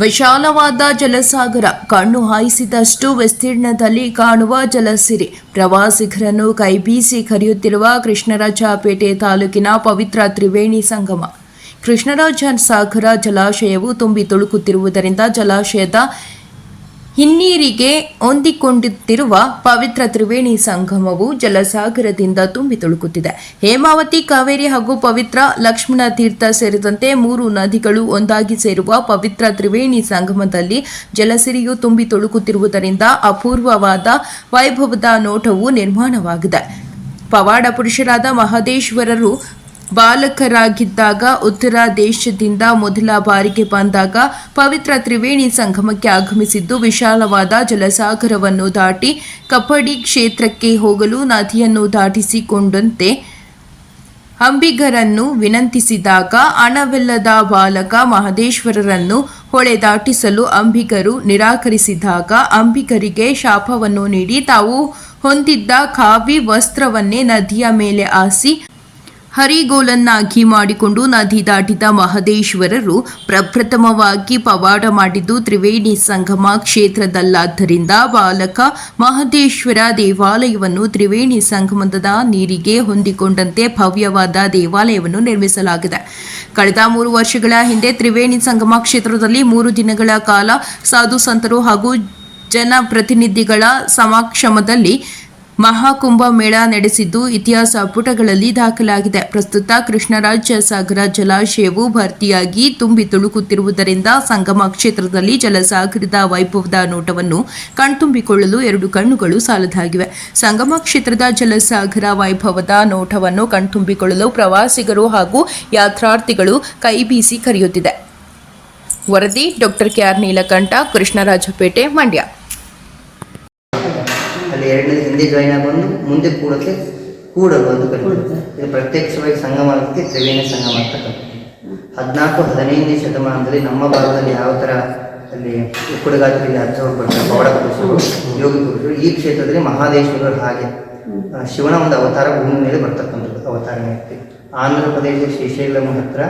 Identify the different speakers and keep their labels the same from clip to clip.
Speaker 1: ವಿಶಾಲವಾದ ಜಲಸಾಗರ, ಕಣ್ಣು ಹಾಯಿಸಿದಷ್ಟು ವಿಸ್ತೀರ್ಣದಲ್ಲಿ ಕಾಣುವ ಜಲಸಿರಿ. ಪ್ರವಾಸಿಗರನ್ನು ಕೈಬೀಸಿ ಕರೆಯುತ್ತಿರುವ ಕೃಷ್ಣರಾಜಪೇಟೆ ತಾಲೂಕಿನ ಪವಿತ್ರ ತ್ರಿವೇಣಿ ಸಂಗಮ. ಕೃಷ್ಣರಾಜ ಸಾಗರ ಜಲಾಶಯವು ತುಂಬಿ ತುಳುಕುತ್ತಿರುವುದರಿಂದ ಜಲಾಶಯದ ಹಿನ್ನೀರಿಗೆ ಹೊಂದಿಕೊಂಡಿರುವ ಪವಿತ್ರ ತ್ರಿವೇಣಿ ಸಂಗಮವು ಜಲಸಾಗರದಿಂದ ತುಂಬಿ ತುಳುಕುತ್ತಿದೆ. ಹೇಮಾವತಿ, ಕಾವೇರಿ ಹಾಗೂ ಪವಿತ್ರ ಲಕ್ಷ್ಮಣ ತೀರ್ಥ ಸೇರಿದಂತೆ ಮೂರು ನದಿಗಳು ಒಂದಾಗಿ ಸೇರುವ ಪವಿತ್ರ ತ್ರಿವೇಣಿ ಸಂಗಮದಲ್ಲಿ ಜಲಸಿರಿಯು ತುಂಬಿ ತುಳುಕುತ್ತಿರುವುದರಿಂದ ಅಪೂರ್ವವಾದ ವೈಭವದ ನೋಟವು ನಿರ್ಮಾಣವಾಗಿದೆ. ಪವಾಡ ಪುರುಷರಾದ ಮಹದೇಶ್ವರರು ಬಾಲಕರಾಗಿದ್ದಾಗ ಉತ್ತರ ದೇಶದಿಂದ ಮೊದಲ ಬಾರಿಗೆ ಬಂದಾಗ ಪವಿತ್ರ ತ್ರಿವೇಣಿ ಸಂಗಮಕ್ಕೆ ಆಗಮಿಸಿದ್ದು ವಿಶಾಲವಾದ ಜಲಸಾಗರವನ್ನು ದಾಟಿ ಕಪ್ಪಡಿ ಕ್ಷೇತ್ರಕ್ಕೆ ಹೋಗಲು ನದಿಯನ್ನು ದಾಟಿಸಿಕೊಂಡಂತೆ ಅಂಬಿಗರನ್ನು ವಿನಂತಿಸಿದಾಗ ಹಣವಿಲ್ಲದ ಬಾಲಕ ಮಹದೇಶ್ವರರನ್ನು ಹೊಳೆ ದಾಟಿಸಲು ಅಂಬಿಗರು ನಿರಾಕರಿಸಿದಾಗ ಅಂಬಿಗರಿಗೆ ಶಾಪವನ್ನು ನೀಡಿ ತಾವು ಹೊಂದಿದ್ದ ಕಾವಿ ವಸ್ತ್ರವನ್ನೇ ನದಿಯ ಮೇಲೆ ಹಾಸಿ ಹರಿಗೋಲನ್ನಾಗಿ ಮಾಡಿಕೊಂಡು ನದಿ ದಾಟಿದ ಮಹದೇಶ್ವರರು ಪ್ರಪ್ರಥಮವಾಗಿ ಪವಾಡ ಮಾಡಿದ್ದು ತ್ರಿವೇಣಿ ಸಂಗಮ ಕ್ಷೇತ್ರದಲ್ಲಾದ್ದರಿಂದ ಬಾಲಕ ಮಹದೇಶ್ವರ ದೇವಾಲಯವನ್ನು ತ್ರಿವೇಣಿ ಸಂಗಮದ ನೀರಿಗೆ ಹೊಂದಿಕೊಂಡಂತೆ ಭವ್ಯವಾದ ದೇವಾಲಯವನ್ನು ನಿರ್ಮಿಸಲಾಗಿದೆ. ಕಳೆದ ಮೂರು ವರ್ಷಗಳ ಹಿಂದೆ ತ್ರಿವೇಣಿ ಸಂಗಮ ಕ್ಷೇತ್ರದಲ್ಲಿ ಮೂರು ದಿನಗಳ ಕಾಲ ಸಾಧು ಸಂತರು ಹಾಗೂ ಜನಪ್ರತಿನಿಧಿಗಳ ಸಮಕ್ಷಮದಲ್ಲಿ ಮಹಾಕುಂಭ ಮೇಳ ನಡೆಸಿದ್ದು ಇತಿಹಾಸ ಪುಟಗಳಲ್ಲಿ ದಾಖಲಾಗಿದೆ. ಪ್ರಸ್ತುತ ಕೃಷ್ಣರಾಜ ಸಾಗರ ಜಲಾಶಯವು ಭರ್ತಿಯಾಗಿ ತುಂಬಿ ತುಳುಕುತ್ತಿರುವುದರಿಂದ ಸಂಗಮ ಕ್ಷೇತ್ರದಲ್ಲಿ ಜಲಸಾಗರದ ವೈಭವದ ನೋಟವನ್ನು ಕಣ್ತುಂಬಿಕೊಳ್ಳಲು ಎರಡು ಕಣ್ಣುಗಳು ಸಾಲದಾಗಿವೆ. ಸಂಗಮ ಕ್ಷೇತ್ರದ ಜಲಸಾಗರ ವೈಭವದ ನೋಟವನ್ನು ಕಣ್ತುಂಬಿಕೊಳ್ಳಲು ಪ್ರವಾಸಿಗರು ಹಾಗೂ ಯಾತ್ರಾರ್ಥಿಗಳು ಕೈಬೀಸಿ ಕರೆಯುತ್ತಿದೆ. ವರದಿ doctor K R Neelakantha, Krishnarajapete, Mandya.
Speaker 2: ಅಲ್ಲಿ ಎರಡನೇ ಹಿಂದೆ ಜಾಯಿನ್ ಆಗೊಂಡು ಮುಂದೆ ಕೂಡಕ್ಕೆ ಕೂಡಲು ಅಂತ ಕರೀತಾರೆ. ಇದು ಪ್ರತ್ಯಕ್ಷವಾಗಿ ಸಂಗಮ ಆಗುತ್ತೆ ತ್ರಿವೇಣಿ ಸಂಗಮ ಅಂತ ಕರೀತಾರೆ. ಹದಿನಾಲ್ಕು ಹದಿನೈದನೇ ಶತಮಾನದಲ್ಲಿ ನಮ್ಮ ಭಾರತದಲ್ಲಿ ಯಾವ ಥರ ಅಲ್ಲಿ ಉಕ್ಕುಡಗಾತ್ರಿಗೆ ಹಚ್ಚೋರು ಬರ್ತಾರೆ ಪೌಡ ಪುರುಷರು ಯೋಗಿ ಪುರುಷರು ಈ ಕ್ಷೇತ್ರದಲ್ಲಿ ಮಹಾದೇಶ್ವರರು ಹಾಗೆ ಶಿವನ ಒಂದು ಅವತಾರ ಭೂಮಿ ಮೇಲೆ ಬರ್ತಕ್ಕಂಥದ್ದು ಅವತಾರ ವ್ಯಕ್ತಿ ಆಂಧ್ರ ಪ್ರದೇಶ ಶ್ರೀಶೈಲಂ ಹತ್ರ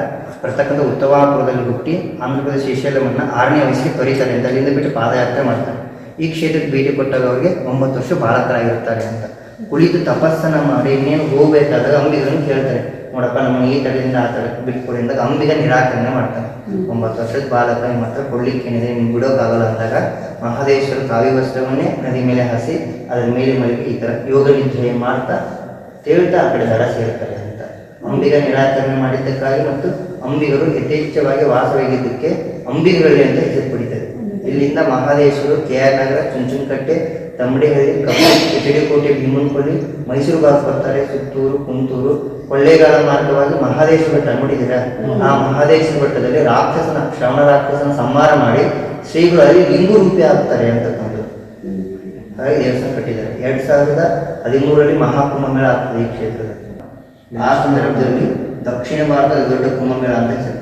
Speaker 2: ಬರ್ತಕ್ಕಂಥ ಉತ್ತವಾಪುರದಲ್ಲಿ ಹುಟ್ಟಿ ಆಂಧ್ರ ಪ್ರದೇಶ ಶ್ರೀಶೈಲಮನ್ನು ಆರನೇ ವಯಸ್ಸಿಗೆ ತೊರೀತಾರೆ ಅಲ್ಲಿಂದ ಬಿಟ್ಟು ಪಾದಯಾತ್ರೆ ಮಾಡ್ತಾರೆ. ಈ ಕ್ಷೇತ್ರಕ್ಕೆ ಭೇಟಿ ಕೊಟ್ಟಾಗ ಅವ್ರಿಗೆ ಒಂಬತ್ತು ವರ್ಷ ಬಾಲಕರಾಗಿರ್ತಾರೆ ಅಂತ. ಕುಳಿತು ತಪಸ್ಸನ್ನ ಮಾಡಿ ಇನ್ನೇನು ಹೋಗ್ಬೇಕಾದಾಗ ಅಂಬಿಗರನ್ನು ಕೇಳ್ತಾರೆ. ನೋಡಪ್ಪ ನಮ್ಮನ್ನು ಈ ತಡೆಯಿಂದ ಆ ತಡೆ ಬಿಟ್ಕೊಡಿ ಅಂದಾಗ ಅಂಬಿಗ ನಿರಾಕರಣೆ ಮಾಡ್ತಾನೆ. ಒಂಬತ್ತು ವರ್ಷದ ಬಾಲಕ ನಿಮ್ಮ ಹತ್ರ ಕೊಡ್ಲಿಕ್ಕೆ ಏನಿದೆ ನಿಮ್ಗೆ ಬಿಡೋಕ್ಕಾಗಲ್ಲ ಅಂದಾಗ ಮಹದೇಶ್ವರ ಕಾವಿ ವಸ್ತ್ರವನ್ನೇ ನದಿ ಮೇಲೆ ಹಾಸಿ ಅದರ ಮೇಲೆ ಮಲಗಿ ಈ ಥರ ಯೋಗ ನಿದ್ರೆ ಮಾಡ್ತಾ ತೇಳ್ತಾ ಆ ಕಡೆ ದರ ಸೇರ್ತಾರೆ ಅಂತ. ಅಂಬಿಗ ನಿರಾಕರಣೆ ಮಾಡಿದ್ದಕ್ಕಾಗಿ ಮತ್ತು ಅಂಬಿಗರು ಯಥೇಚ್ಛವಾಗಿ ವಾಸವಾಗಿದ್ದಕ್ಕೆ ಅಂಬಿಗರಲ್ಲಿ ಅಂತ ಹೆಸರು ಇಲ್ಲಿಂದ ಮಹಾದೇಶ್ವರು ಕೆ ಆರ್ ನಗರ, ಚುಂಚನಕಟ್ಟೆ ತಮ್ಮಡಿಹಳ್ಳಿ ಕಬ್ಬು ಎಚಡಿಕೋಟೆ ಭೀಮನಕೊಳ್ಳಿ ಮೈಸೂರು ಭಾಗ ಬರ್ತಾರೆ. ಸುತ್ತೂರು, ಕುಂತೂರು, ಕೊಳ್ಳೇಗಾಲ ಮಾರ್ಗವಾಗಿ ಮಹಾದೇಶ್ವರ ನೋಡಿದ್ದೀರಾ ಆ ಮಹಾದೇಶ್ವರ ಬೆಟ್ಟದಲ್ಲಿ ರಾಕ್ಷಸನ, ಶ್ರವಣ ರಾಕ್ಷಸನ ಸಂಹಾರ ಮಾಡಿ ಶ್ರೀಗಳು ಅಲ್ಲಿ ಲಿಂಗು ರೂಪಿ ಆಗ್ತಾರೆ ಅಂತಕ್ಕಂಥದ್ದು ಹಾಗೆ ದೇವಸ್ಥಾನ ಕಟ್ಟಿದ್ದಾರೆ. ಎರಡ್ ಸಾವಿರದ ಹದಿಮೂರರಲ್ಲಿ ಮಹಾಕುಂಭಮೇಳ ಆಗ್ತದೆ ಈ ಕ್ಷೇತ್ರದಲ್ಲಿ ಆ ಸಂದರ್ಭದಲ್ಲಿ ದಕ್ಷಿಣ ಭಾರತದ ದೊಡ್ಡ ಕುಂಭಮೇಳ ಅಂತ ಹೆಸರು